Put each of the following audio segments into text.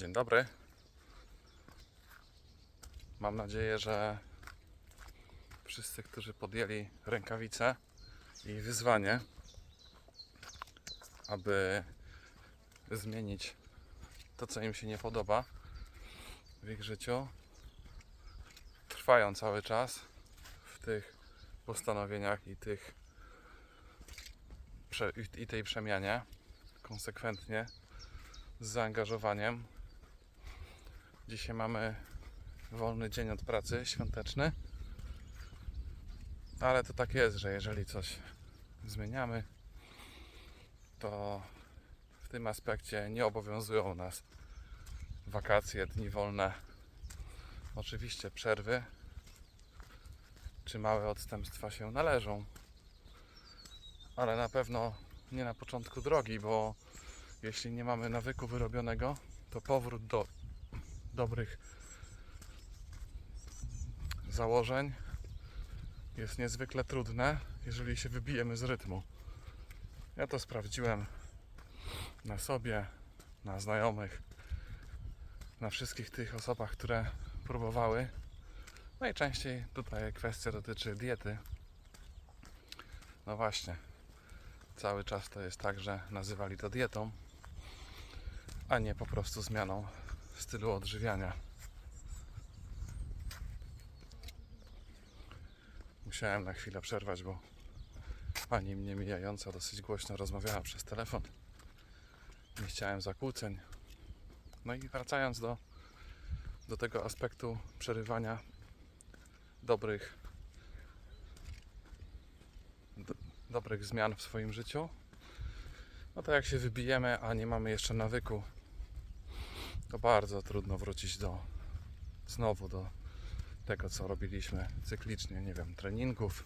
Dzień dobry. Mam nadzieję, że wszyscy, którzy podjęli rękawice i wyzwanie, aby zmienić to, co im się nie podoba w ich życiu, trwają cały czas w tych postanowieniach i tych i tej przemianie konsekwentnie z zaangażowaniem. Dzisiaj mamy wolny dzień od pracy, świąteczny. Ale to tak jest, że jeżeli coś zmieniamy, to w tym aspekcie nie obowiązują nas wakacje, dni wolne. Oczywiście przerwy czy małe odstępstwa się należą, ale na pewno nie na początku drogi, bo jeśli nie mamy nawyku wyrobionego, to powrót do dobrych założeń jest niezwykle trudne, jeżeli się wybijemy z rytmu. Ja to sprawdziłem na sobie, na znajomych, na wszystkich tych osobach, które próbowały. Najczęściej tutaj kwestia dotyczy diety. No właśnie, cały czas to jest tak, że nazywali to dietą, a nie po prostu zmianą stylu odżywiania. Musiałem na chwilę przerwać, bo pani mnie mijająca dosyć głośno rozmawiała przez telefon. Nie chciałem zakłóceń. No i wracając do, do tego aspektu przerywania dobrych do, dobrych zmian w swoim życiu, no to jak się wybijemy, a nie mamy jeszcze nawyku, to bardzo trudno wrócić do znowu do tego, co robiliśmy cyklicznie, nie wiem, treningów,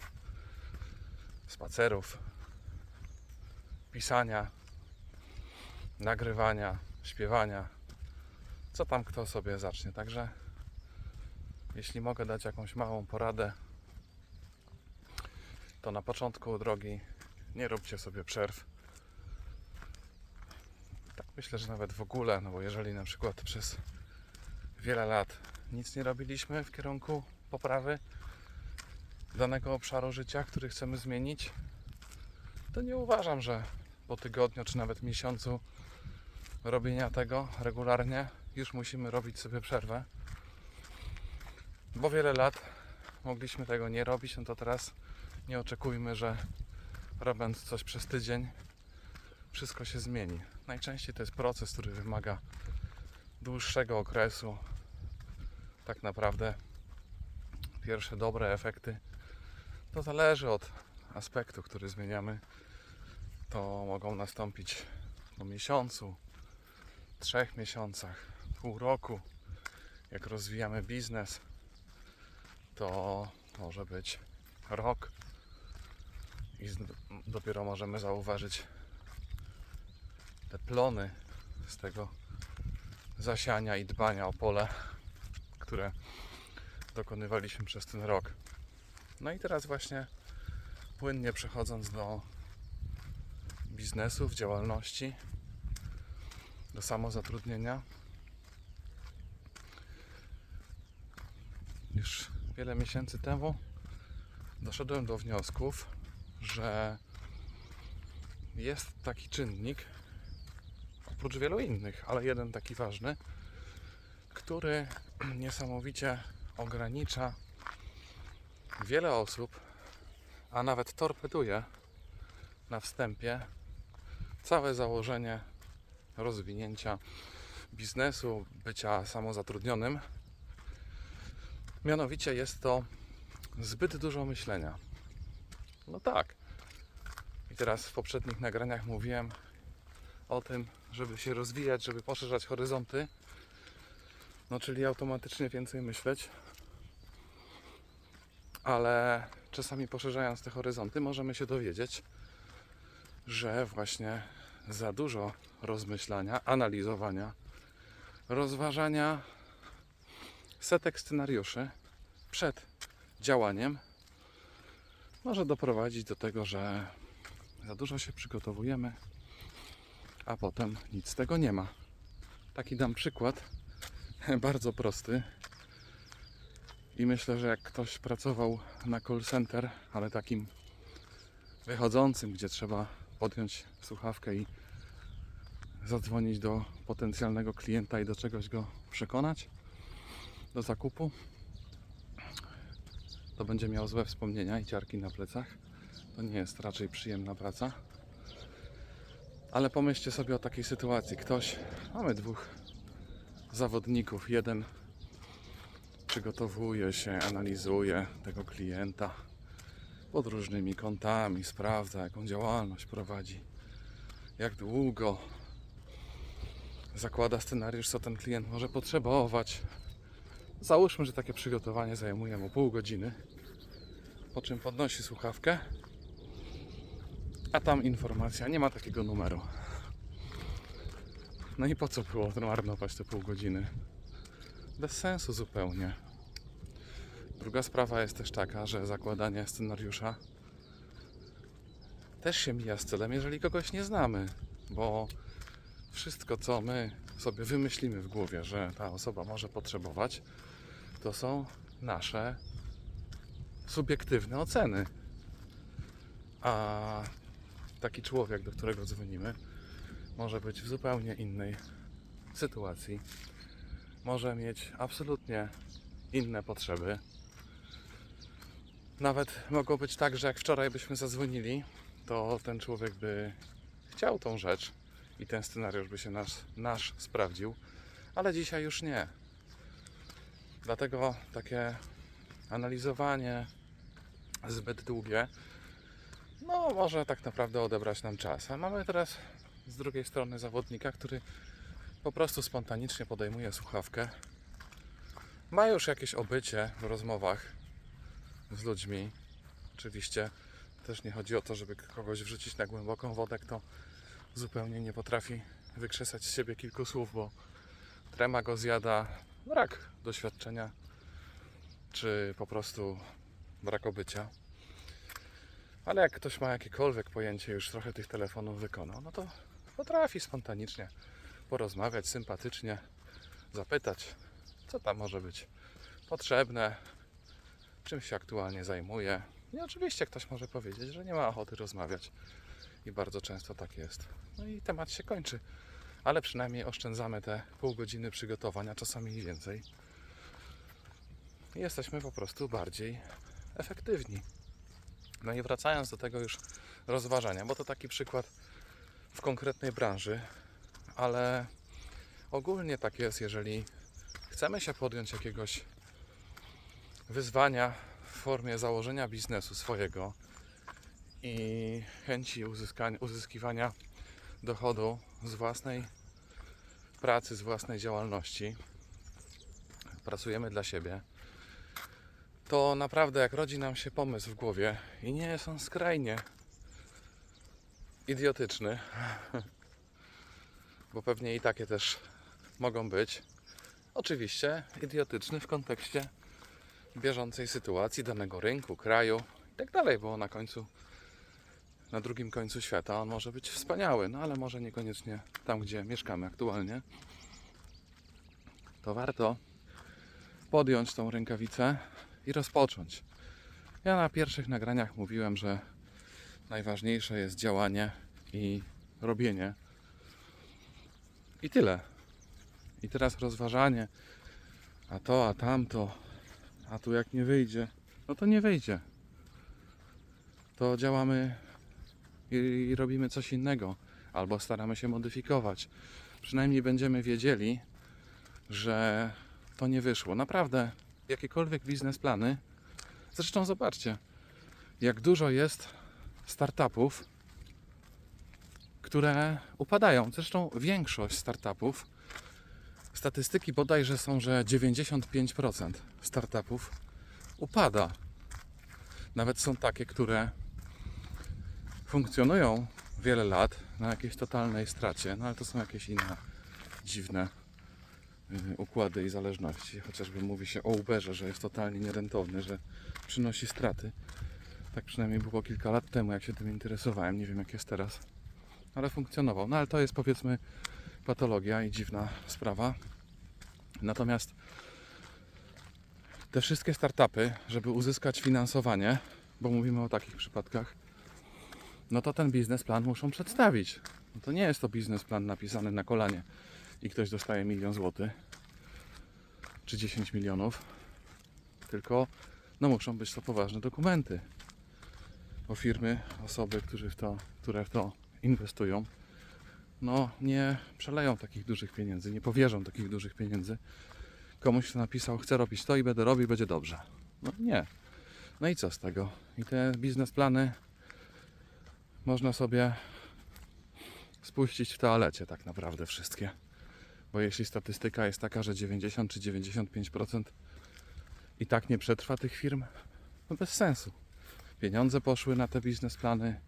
spacerów, pisania, nagrywania, śpiewania, co tam kto sobie zacznie. Także jeśli mogę dać jakąś małą poradę, to na początku drogi nie róbcie sobie przerw. Myślę, że nawet w ogóle, no bo jeżeli na przykład przez wiele lat nic nie robiliśmy w kierunku poprawy danego obszaru życia, który chcemy zmienić, to nie uważam, że po tygodniu czy nawet miesiącu robienia tego regularnie już musimy robić sobie przerwę. Bo wiele lat mogliśmy tego nie robić, no to teraz nie oczekujmy, że robiąc coś przez tydzień wszystko się zmieni. Najczęściej to jest proces, który wymaga dłuższego okresu. Tak naprawdę pierwsze dobre efekty to zależy od aspektu, który zmieniamy. To mogą nastąpić po miesiącu, trzech miesiącach, pół roku. Jak rozwijamy biznes, to może być rok i dopiero możemy zauważyć te plony z tego zasiania i dbania o pole, które dokonywaliśmy przez ten rok. No i teraz właśnie płynnie przechodząc do biznesów, działalności, do samozatrudnienia. Już wiele miesięcy temu doszedłem do wniosków, że jest taki czynnik, oprócz wielu innych, ale jeden taki ważny, który niesamowicie ogranicza wiele osób, a nawet torpeduje na wstępie całe założenie rozwinięcia biznesu, bycia samozatrudnionym. Mianowicie jest to zbyt dużo myślenia. No tak. I teraz w poprzednich nagraniach mówiłem o tym, żeby się rozwijać, żeby poszerzać horyzonty. No, czyli automatycznie więcej myśleć. Ale czasami poszerzając te horyzonty, możemy się dowiedzieć, że właśnie za dużo rozmyślania, analizowania, rozważania setek scenariuszy przed działaniem może doprowadzić do tego, że za dużo się przygotowujemy, a potem nic z tego nie ma. Taki dam przykład, bardzo prosty. I myślę, że jak ktoś pracował na call center, ale takim wychodzącym, gdzie trzeba podjąć słuchawkę i zadzwonić do potencjalnego klienta i do czegoś go przekonać do zakupu, to będzie miał złe wspomnienia i ciarki na plecach. To nie jest raczej przyjemna praca. Ale pomyślcie sobie o takiej sytuacji. Ktoś, mamy dwóch zawodników. Jeden przygotowuje się, analizuje tego klienta pod różnymi kątami, sprawdza jaką działalność prowadzi, jak długo zakłada scenariusz, co ten klient może potrzebować. Załóżmy, że takie przygotowanie zajmuje mu pół godziny, po czym podnosi słuchawkę, a tam informacja, nie ma takiego numeru. No i po co było marnować te pół godziny? Bez sensu zupełnie. Druga sprawa jest też taka, że zakładanie scenariusza też się mija z celem, jeżeli kogoś nie znamy, bo wszystko, co my sobie wymyślimy w głowie, że ta osoba może potrzebować, to są nasze subiektywne oceny. A taki człowiek, do którego dzwonimy, może być w zupełnie innej sytuacji. Może mieć absolutnie inne potrzeby. Nawet mogło być tak, że jak wczoraj byśmy zadzwonili, to ten człowiek by chciał tą rzecz i ten scenariusz by się nasz, nasz sprawdził, ale dzisiaj już nie. Dlatego takie analizowanie zbyt długie, no może tak naprawdę odebrać nam czas. A mamy teraz z drugiej strony zawodnika, który po prostu spontanicznie podejmuje słuchawkę. Ma już jakieś obycie w rozmowach z ludźmi. Oczywiście też nie chodzi o to, żeby kogoś wrzucić na głęboką wodę, kto zupełnie nie potrafi wykrzesać z siebie kilku słów, bo trema go zjada, brak doświadczenia, czy po prostu brak obycia. Ale jak ktoś ma jakiekolwiek pojęcie, już trochę tych telefonów wykonał, no to potrafi spontanicznie porozmawiać, sympatycznie zapytać, co tam może być potrzebne, czym się aktualnie zajmuje. I oczywiście ktoś może powiedzieć, że nie ma ochoty rozmawiać. I bardzo często tak jest. No i temat się kończy. Ale przynajmniej oszczędzamy te pół godziny przygotowania, czasami i więcej. I jesteśmy po prostu bardziej efektywni. No i wracając do tego już rozważania, bo to taki przykład w konkretnej branży, ale ogólnie tak jest, jeżeli chcemy się podjąć jakiegoś wyzwania w formie założenia biznesu swojego i chęci uzyskania, uzyskiwania dochodu z własnej pracy, z własnej działalności, pracujemy dla siebie, to naprawdę jak rodzi nam się pomysł w głowie i nie jest on skrajnie idiotyczny, bo pewnie i takie też mogą być. Oczywiście idiotyczny w kontekście bieżącej sytuacji, danego rynku, kraju i tak dalej, bo na końcu, na drugim końcu świata on może być wspaniały, no ale może niekoniecznie tam, gdzie mieszkamy aktualnie. To warto podjąć tą rękawicę i rozpocząć. Ja na pierwszych nagraniach mówiłem, że najważniejsze jest działanie i robienie. I tyle. I teraz rozważanie, a to, a tamto, a tu jak nie wyjdzie, no to nie wyjdzie. To działamy i, robimy coś innego, albo staramy się modyfikować. Przynajmniej będziemy wiedzieli, że to nie wyszło. Naprawdę, jakiekolwiek biznesplany, zresztą zobaczcie, jak dużo jest startupów, które upadają. Zresztą większość startupów, statystyki bodajże są, że 95% startupów upada. Nawet są takie, które funkcjonują wiele lat na jakiejś totalnej stracie, no ale to są jakieś inne dziwne układy i zależności. Chociażby mówi się o Uberze, że jest totalnie nierentowny, że przynosi straty. Tak przynajmniej było kilka lat temu, jak się tym interesowałem. Nie wiem, jak jest teraz, ale funkcjonował. No ale to jest powiedzmy patologia i dziwna sprawa. Natomiast te wszystkie startupy, żeby uzyskać finansowanie, bo mówimy o takich przypadkach, no to ten biznesplan muszą przedstawić. No to nie jest to biznesplan napisany na kolanie i ktoś dostaje milion złotych czy 10 milionów, tylko no muszą być to poważne dokumenty. Bo firmy, osoby, którzy w to, które w to inwestują, no nie przeleją takich dużych pieniędzy, nie powierzą takich dużych pieniędzy komuś, kto napisał, chcę robić to i będę robił, będzie dobrze. No nie. No i co z tego? I te biznesplany można sobie spuścić w toalecie tak naprawdę wszystkie. Bo jeśli statystyka jest taka, że 90 czy 95% i tak nie przetrwa tych firm, no bez sensu. Pieniądze poszły na te biznesplany,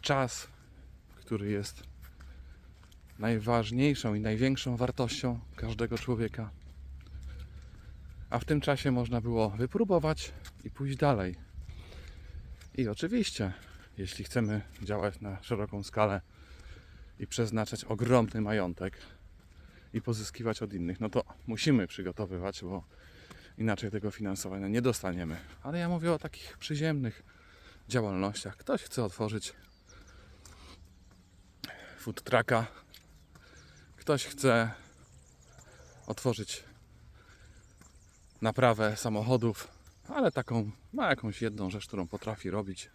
czas, który jest najważniejszą i największą wartością każdego człowieka. A w tym czasie można było wypróbować i pójść dalej. I oczywiście, jeśli chcemy działać na szeroką skalę i przeznaczać ogromny majątek i pozyskiwać od innych, no to musimy przygotowywać, bo inaczej tego finansowania nie dostaniemy. Ale ja mówię o takich przyziemnych działalnościach. Ktoś chce otworzyć food trucka, ktoś chce otworzyć naprawę samochodów, ale taką ma jakąś jedną rzecz, którą potrafi robić.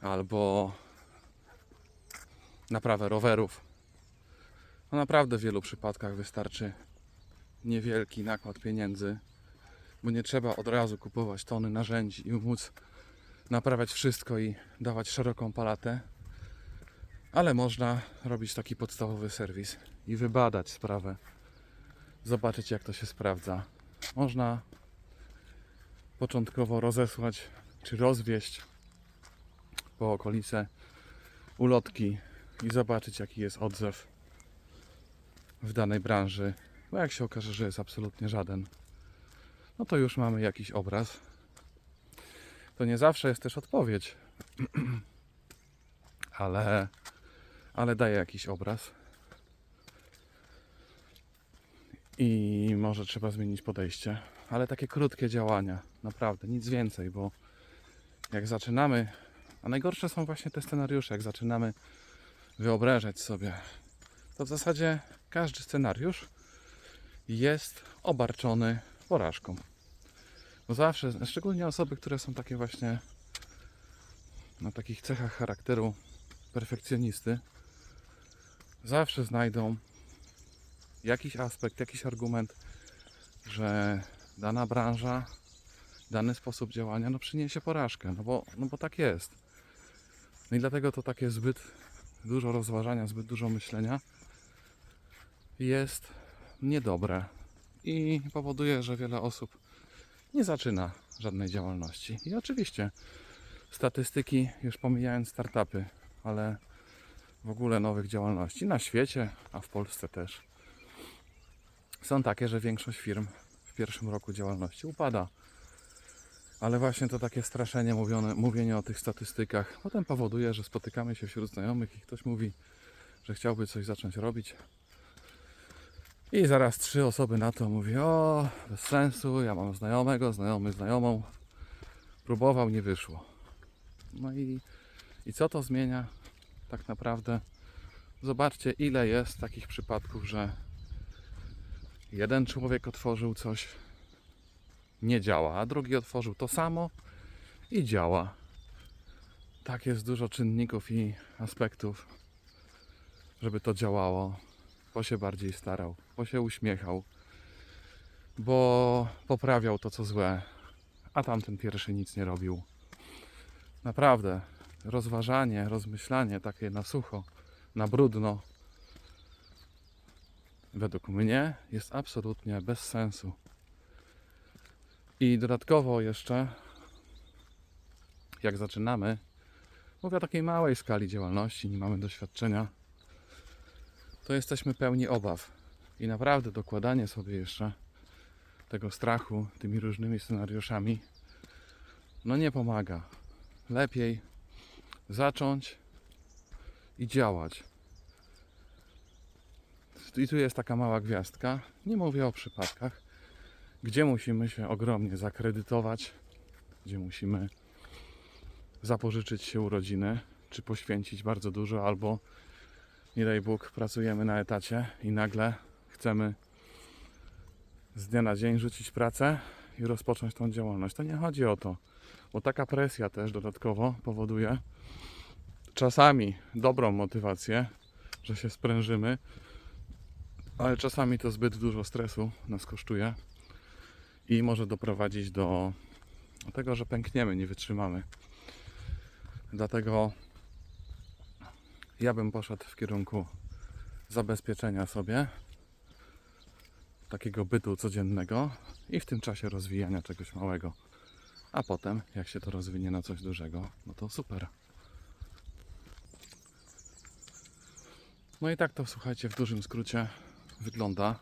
Albo naprawę rowerów. No naprawdę w wielu przypadkach wystarczy niewielki nakład pieniędzy, bo nie trzeba od razu kupować tony narzędzi i móc naprawiać wszystko i dawać szeroką paletę, ale można robić taki podstawowy serwis i wybadać sprawę, zobaczyć jak to się sprawdza. Można początkowo rozesłać czy rozwieść po okolice ulotki i zobaczyć jaki jest odzew w danej branży, bo jak się okaże, że jest absolutnie żaden, no to już mamy jakiś obraz. To nie zawsze jest też odpowiedź, ale, ale daje jakiś obraz. I może trzeba zmienić podejście, ale takie krótkie działania, naprawdę nic więcej, bo jak zaczynamy, a najgorsze są właśnie te scenariusze, jak zaczynamy wyobrażać sobie, to w zasadzie każdy scenariusz jest obarczony porażką. Zawsze, szczególnie osoby, które są takie właśnie na takich cechach charakteru perfekcjonisty, zawsze znajdą jakiś aspekt, jakiś argument, że dana branża, dany sposób działania no przyniesie porażkę, no bo, no bo tak jest. No i dlatego to takie zbyt dużo rozważania, zbyt dużo myślenia jest niedobre i powoduje, że wiele osób nie zaczyna żadnej działalności. I oczywiście statystyki, już pomijając startupy, ale w ogóle nowych działalności na świecie, a w Polsce też, są takie, że większość firm w pierwszym roku działalności upada. Ale właśnie to takie straszenie, mówione, mówienie o tych statystykach, potem powoduje, że spotykamy się wśród znajomych i ktoś mówi, że chciałby coś zacząć robić. I zaraz trzy osoby na to mówi, o, bez sensu, ja mam znajomego, znajomy znajomą. Próbował, nie wyszło. No i, i co to zmienia tak naprawdę? Zobaczcie, ile jest takich przypadków, że jeden człowiek otworzył coś, nie działa, a drugi otworzył to samo i działa. Tak jest dużo czynników i aspektów, żeby to działało. Bo się bardziej starał, bo się uśmiechał, bo poprawiał to, co złe, a tamten pierwszy nic nie robił. Naprawdę, rozważanie, rozmyślanie takie na sucho, na brudno, według mnie jest absolutnie bez sensu. I dodatkowo jeszcze, jak zaczynamy, mówię o takiej małej skali działalności, nie mamy doświadczenia, to jesteśmy pełni obaw. I naprawdę dokładanie sobie jeszcze tego strachu tymi różnymi scenariuszami, no nie pomaga. Lepiej zacząć i działać. I tu jest taka mała gwiazdka. Nie mówię o przypadkach, gdzie musimy się ogromnie zakredytować, gdzie musimy zapożyczyć się urodziny, czy poświęcić bardzo dużo, albo nie daj Bóg, pracujemy na etacie i nagle chcemy z dnia na dzień rzucić pracę i rozpocząć tą działalność. To nie chodzi o to, bo taka presja też dodatkowo powoduje czasami dobrą motywację, że się sprężymy, ale czasami to zbyt dużo stresu nas kosztuje i może doprowadzić do tego, że pękniemy, nie wytrzymamy. Dlatego ja bym poszedł w kierunku zabezpieczenia sobie takiego bytu codziennego i w tym czasie rozwijania czegoś małego. A potem, jak się to rozwinie na coś dużego, no to super. No i tak to słuchajcie, w dużym skrócie wygląda.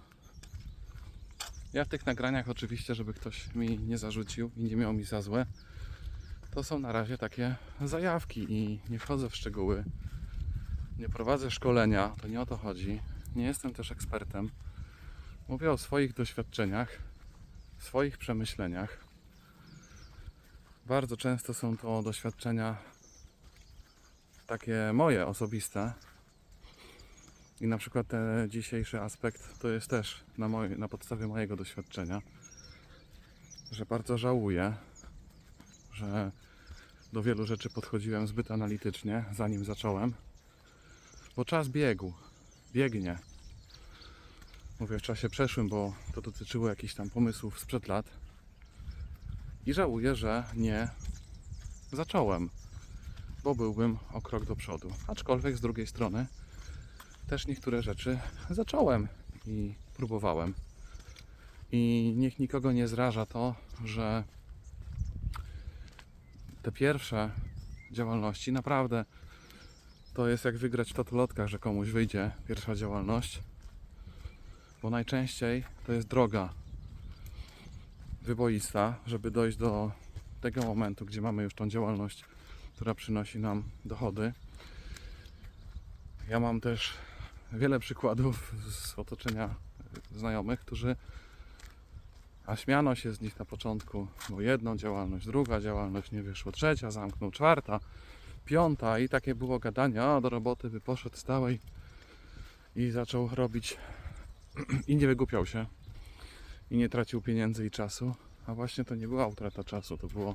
Ja w tych nagraniach oczywiście, żeby ktoś mi nie zarzucił i nie miał mi za złe, to są na razie takie zajawki i nie wchodzę w szczegóły. Nie prowadzę szkolenia, to nie o to chodzi. Nie jestem też ekspertem. Mówię o swoich doświadczeniach, swoich przemyśleniach. Bardzo często są to doświadczenia takie moje, osobiste. I na przykład ten dzisiejszy aspekt to jest też na, moj, na podstawie mojego doświadczenia, że bardzo żałuję, że do wielu rzeczy podchodziłem zbyt analitycznie, zanim zacząłem, bo czas biegł, biegnie. Mówię w czasie przeszłym, bo to dotyczyło jakichś tam pomysłów sprzed lat. I żałuję, że nie zacząłem, bo byłbym o krok do przodu. Aczkolwiek z drugiej strony też niektóre rzeczy zacząłem i próbowałem. I niech nikogo nie zraża to, że te pierwsze działalności naprawdę to jest jak wygrać w totolotkach, że komuś wyjdzie pierwsza działalność, bo najczęściej to jest droga wyboista, żeby dojść do tego momentu, gdzie mamy już tą działalność, która przynosi nam dochody. Ja mam też wiele przykładów z otoczenia znajomych, którzy a śmiano się z nich na początku, bo jedną działalność, druga działalność nie wyszło, trzecia zamknął, czwarta, piąta i takie było gadanie, a do roboty by poszedł stałej i zaczął robić i nie wygłupiał się i nie tracił pieniędzy i czasu, a właśnie to nie była utrata czasu, to było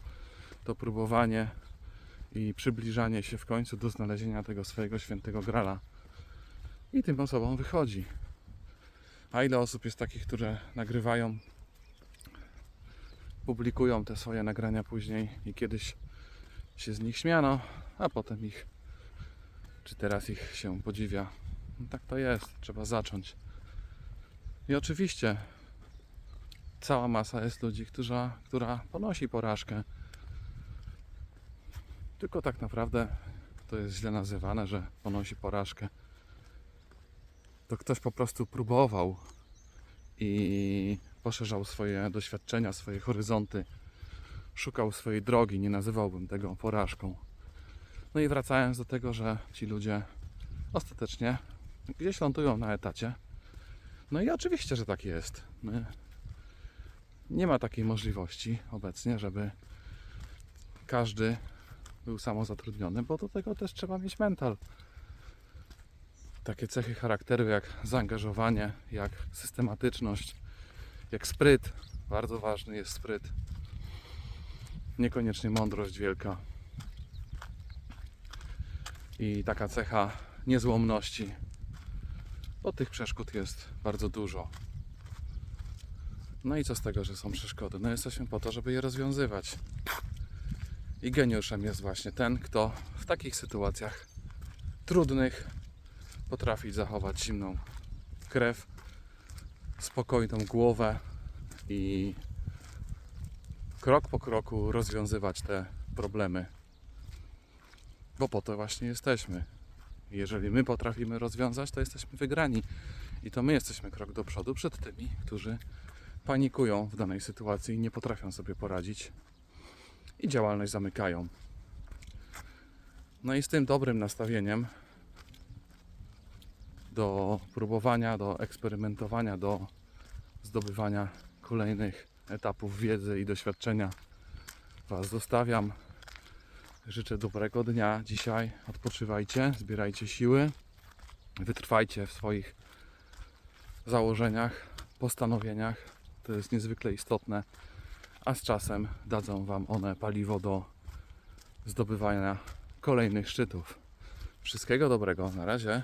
to próbowanie i przybliżanie się w końcu do znalezienia tego swojego świętego grala i tym osobom wychodzi. A ile osób jest takich, które nagrywają, publikują te swoje nagrania później i kiedyś się z nich śmiano, a potem ich, czy teraz ich się podziwia. No tak to jest, trzeba zacząć. I oczywiście cała masa jest ludzi, która, która ponosi porażkę. Tylko tak naprawdę to jest źle nazywane, że ponosi porażkę to ktoś po prostu próbował i poszerzał swoje doświadczenia, swoje horyzonty, szukał swojej drogi, nie nazywałbym tego porażką. No i wracając do tego, że ci ludzie ostatecznie gdzieś lądują na etacie. No i oczywiście, że tak jest. My nie ma takiej możliwości obecnie, żeby każdy był samozatrudniony, bo do tego też trzeba mieć mental takie cechy charakteru jak zaangażowanie, jak systematyczność, jak spryt. Bardzo ważny jest spryt. Niekoniecznie mądrość wielka. I taka cecha niezłomności. Bo tych przeszkód jest bardzo dużo. No i co z tego, że są przeszkody? No jesteśmy po to, żeby je rozwiązywać. I geniuszem jest właśnie ten, kto w takich sytuacjach trudnych potrafi zachować zimną krew, spokojną głowę i krok po kroku rozwiązywać te problemy. Bo po to właśnie jesteśmy. Jeżeli my potrafimy rozwiązać, to jesteśmy wygrani. I to my jesteśmy krok do przodu przed tymi, którzy panikują w danej sytuacji i nie potrafią sobie poradzić i działalność zamykają. No i z tym dobrym nastawieniem do próbowania, do eksperymentowania, do zdobywania kolejnych etapów wiedzy i doświadczenia Was zostawiam. Życzę dobrego dnia dzisiaj. Odpoczywajcie, zbierajcie siły, wytrwajcie w swoich założeniach, postanowieniach. To jest niezwykle istotne, a z czasem dadzą Wam one paliwo do zdobywania kolejnych szczytów. Wszystkiego dobrego. Na razie.